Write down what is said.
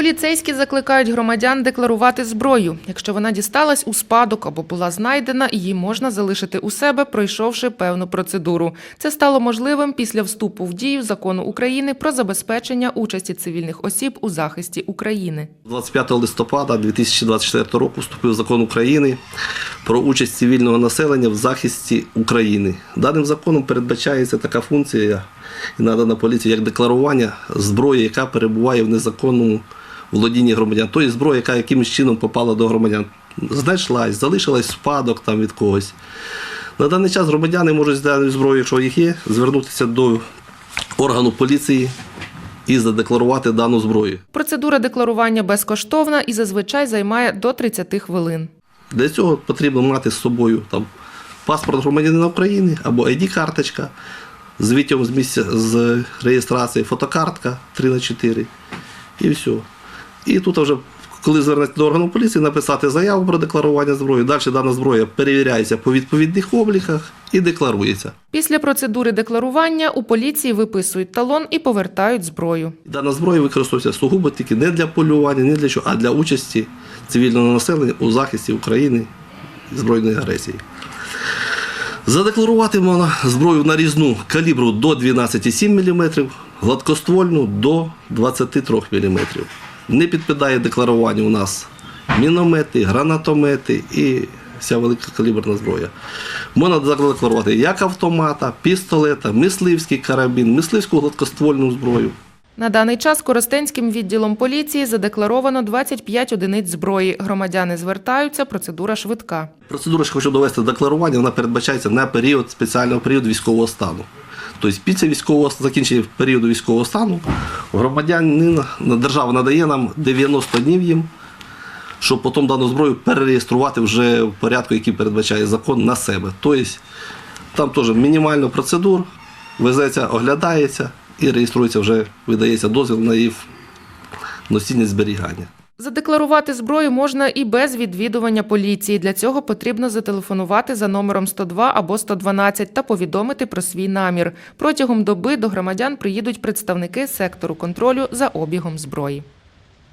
Поліцейські закликають громадян декларувати зброю. Якщо вона дісталась у спадок або була знайдена, її можна залишити у себе, пройшовши певну процедуру. Це стало можливим після вступу в дію закону України про забезпечення участі цивільних осіб у захисті України. 25 листопада 2024 року вступив закон України про участь цивільного населення в захисті України. Даним законом передбачається така функція і надана поліції як декларування зброї, яка перебуває в незаконному володінні громадян. Тобто зброя, яка якимось чином попала до громадян, знайшлась, залишилась спадок там від когось. На даний час громадяни можуть з даною зброєю, якщо їх є, звернутися до органу поліції і задекларувати дану зброю. Процедура декларування безкоштовна і зазвичай займає до 30 хвилин. Для цього потрібно мати з собою там, паспорт громадянина України або ID-карточка з витягом з місця з реєстрації, фотокартка 3 на 4 і все. І тут вже, коли звернеться до органу поліції, написати заяву про декларування зброї. Далі дана зброя перевіряється по відповідних обліках і декларується. Після процедури декларування у поліції виписують талон і повертають зброю. Дана зброя використовується сугубо тільки не для полювання, не для чого, а для участі цивільного населення у захисті України збройної агресії. Задекларувати можна зброю нарізну калібру до 12,7 мм, гладкоствольну до 23 мм. Не підпадає декларуванню у нас міномети, гранатомети і вся велика каліберна зброя. Можна задекларувати як автомата, пістолета, мисливський карабін, мисливську гладкоствольну зброю. На даний час Коростенським відділом поліції задекларовано 25 одиниць зброї. Громадяни звертаються, процедура швидка. Процедура, що хочу довести декларування, вона передбачається на період спеціального періоду військового стану. Тобто після військового закінчення періоду військового стану громадянин держава надає нам 90 днів їм, щоб потім дану зброю перереєструвати вже в порядку, який передбачає закон на себе. Тобто там теж мінімально процедур, везеться, оглядається і реєструється вже, видається дозвіл на її носіння зберігання. Задекларувати зброю можна і без відвідування поліції. Для цього потрібно зателефонувати за номером 102 або 112 та повідомити про свій намір. Протягом доби до громадян приїдуть представники сектору контролю за обігом зброї.